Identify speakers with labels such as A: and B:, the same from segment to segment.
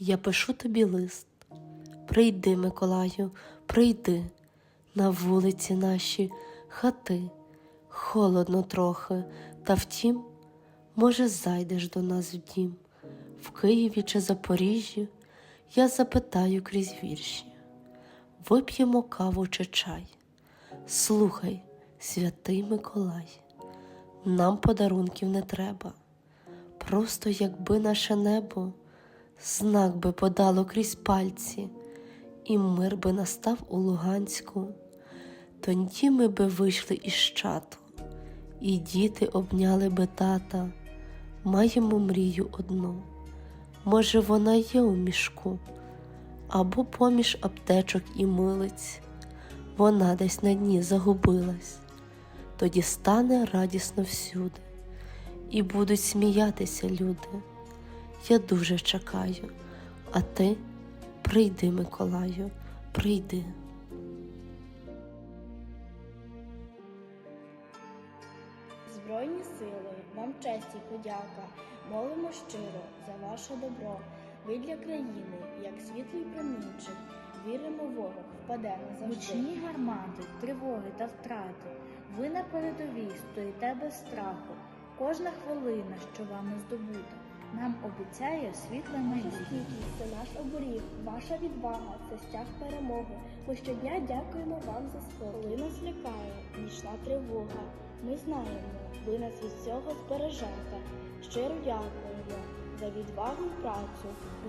A: Я пишу тобі лист. Прийди, Миколаю, прийди на вулиці наші хати. Холодно трохи, та втім, може, зайдеш до нас в дім. В Києві чи Запоріжжі я запитаю крізь вірші. Вип'ємо каву чи чай. Слухай, святий Миколай, нам подарунків не треба. Просто якби наше небо знак би подало крізь пальці, і мир би настав у Луганську, тоді ми би вийшли із чату, і діти обняли би тата. Маємо мрію одну. Може, вона є у мішку, або поміж аптечок і милиць. Вона десь на дні загубилась, тоді стане радісно всюди, і будуть сміятися люди. Я дуже чекаю, а ти прийди, Миколаю, прийди.
B: Збройні сили, вам честь і подяка, молимо щиро за ваше добро. Ви для країни, як світлий промінчик, віримо ворог, впаде назавжди.
C: Гучні гармати, тривоги та втрати. Ви на передовій стоїте без страху. Кожна хвилина, що вами здобута, нам обіцяє світле майбутнє.
B: це наш оберіг, ваша відвага це стяг перемоги. Ми щодня дякуємо вам за спокій. Коли нас лякає нічна тривога, ми знаємо, ви нас від цього збережете. Щиро дякуємо за відвагу і працю,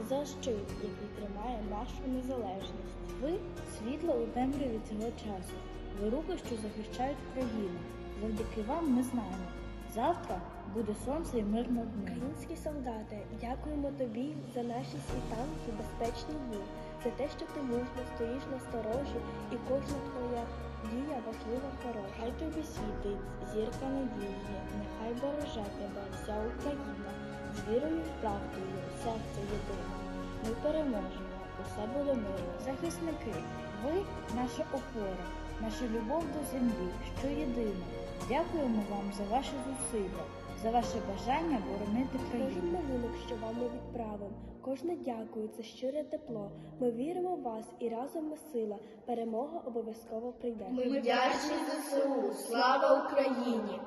B: за щит, який тримає нашу незалежність.
C: Ви світло у темряві цього часу. Ви руки, що захищають країну. Завдяки вам ми знаємо. Завтра буде сонце і мирно дні.
B: Українські солдати, дякуємо тобі за наші світанки, безпечні дні, за те, що ти мужньо стоїш на сторожі, і кожна твоя дія важлива хороша. Хай тобі світить зірка надії, нехай береже тебе вся Україна, з вірою і правдою, серце єдине. Ми переможемо, усе буде мирно.
C: Захисники, ви наша опора, наша любов до землі, що єдина. Дякуємо вам за ваші зусилля, за ваше бажання боронити
B: Кожен
C: країну.
B: малюнок, що вам ми відправимо, кожне дякую, це щире тепло. Ми віримо в вас і разом ми сила. Перемога обов'язково прийде.
D: Ми вдячні ЗСУ. Слава Україні!